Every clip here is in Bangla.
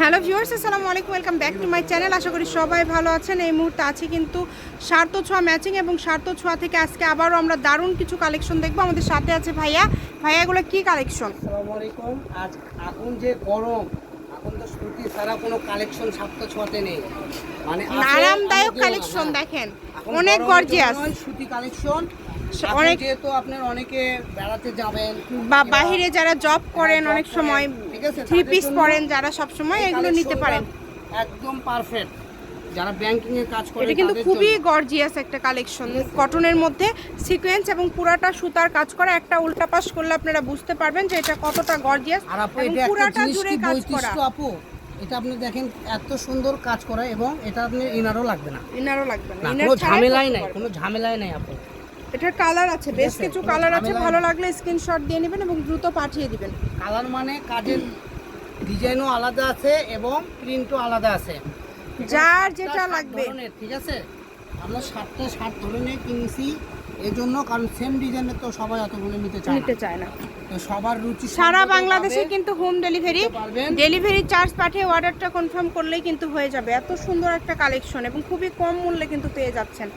হ্যালো ভিউয়ার্স আসসালামু আলাইকুম welcome back to my channel. আশা করি সবাই ভালো আছেন। এই মুহূর্তে আছি কিন্তু সার্থ ছোঁয়া ম্যাচিং এবং সার্থ ছোঁয়া থেকে আজকে আবারও আমরা দারুণ কিছু কালেকশন দেখব। আমাদের সাথে আছে ভাইয়া। ভাইয়া এগুলো কি কালেকশন? আসসালামু আলাইকুম। আজ এখন যে গরম এখন তো সুতি ছাড়া কোনো কালেকশন সাতটা ছোঁয়াতে নেই। মানে আরামদায়ক কালেকশন হ্যাঁ। দেখেন। অনেক গর্জিয়াস সুতি কালেকশন। অনেক- যেহেতু আপনার অনেকে বেড়াতে যাবেন বা বাহিরে যারা জব করেন অনেক সময় থ্রি পিস পরেন যারা সব সময় এগুলো নিতে পারেন। একদম পারফেক্ট যারা ব্যাংকিং এর কাজ করে এটা কিন্তু খুবই গর্জিয়াস একটা কালেকশন কটনের মধ্যে সিকোয়েন্স এবং পুরাটা সুতার কাজ করা একটা উল্টা পাশ করলে আপনারা বুঝতে পারবেন যে এটা কতটা গর্জিয়াস আর আপু এটা পুরাটা জুড়ে কাজ করা। আপু? এটা আপনি দেখেন এত সুন্দর কাজ করা এবং এটা আপনি ইনারও লাগবে না। ইনারও লাগবে না। কোনো ঝামেলাই নাই কোনো ঝামেলাই নাই আপু। এটার কালার আছে বেশ কিছু কালার আছে ভালো। লাগলে স্ক্রিনশট দিয়ে নেবেন এবং দ্রুত পাঠিয়ে দিবেন। কালার মানে কাজের ডিজাইনও আলাদা আছে এবং প্রিন্টও আলাদা আছে। যার যেটা লাগবে। ঠিক আছে? আমরা সাতটা সাত ধরনের কিনছি এই জন্য কারণ সেম ডিজাইনের তো সবাই অতগুলো নিতে চায় নিতে চায় না। তো সবার রুচি সারা বাংলাদেশে কিন্তু হোম ডেলিভারি ডেলিভারি চার্জ পাঠিয়ে অর্ডারটা কনফার্ম করলেই কিন্তু হয়ে যাবে। এত সুন্দর একটা কালেকশন এবং খুবই কম মূল্যে কিন্তু পেয়ে যাচ্ছেন।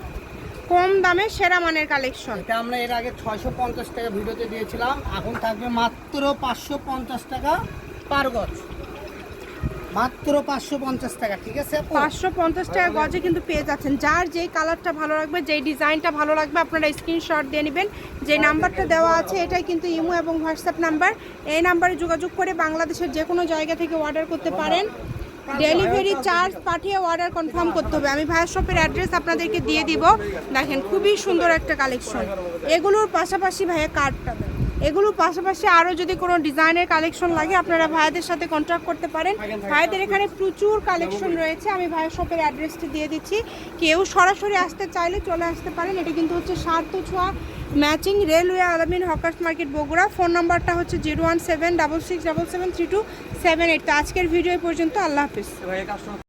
কম দামে সেরা মানের কালেকশন। এটা আমরা এর আগে ছয়শো পঞ্চাশ টাকা ভিডিওতে দিয়েছিলাম। এখন থাকবে মাত্র পাঁচশো পঞ্চাশ টাকা পার গজ। মাত্র পাঁচশো পঞ্চাশ টাকা ঠিক আছে আপু? পাঁচশো পঞ্চাশ টাকা গজে কিন্তু পেয়ে যাচ্ছেন। যার যেই কালারটা ভালো লাগবে যেই ডিজাইনটা ভালো লাগবে আপনারা স্ক্রিনশট দিয়ে নেবেন। যে নাম্বারটা দেওয়া আছে এটাই কিন্তু ইমো এবং হোয়াটসঅ্যাপ নাম্বার। এই নাম্বারে যোগাযোগ করে বাংলাদেশের যে কোনো জায়গা থেকে অর্ডার করতে পারেন। ডেলিভারি চার্জ পাঠিয়ে অর্ডার কনফার্ম করতে হবে। আমি ভাইয়ের শপের অ্যাড্রেস আপনাদেরকে দিয়ে দিব। দেখেন, খুবই সুন্দর একটা কালেকশন এগুলোর পাশাপাশি ভাইয়া কার্ডটা দেন এগুলোর পাশাপাশি আরও যদি কোনো ডিজাইনের কালেকশন লাগে, আপনারা ভাইয়াদের সাথে কন্ট্যাক্ট করতে পারেন। ভাইয়াদের এখানে প্রচুর কালেকশন রয়েছে। আমি ভাইয়ের শপের অ্যাড্রেসটি দিয়ে দিচ্ছি। কেউ সরাসরি আসতে চাইলে চলে আসতে পারেন। এটা কিন্তু হচ্ছে সার্থ ছোঁয়া matching railway Alamin hawkers market Bogura. Phone নাম্বারটা হচ্ছে zero one seven double six double seven three two seven eight তো আজকের ভিডিও পর্যন্ত। আল্লাহ হাফিজ।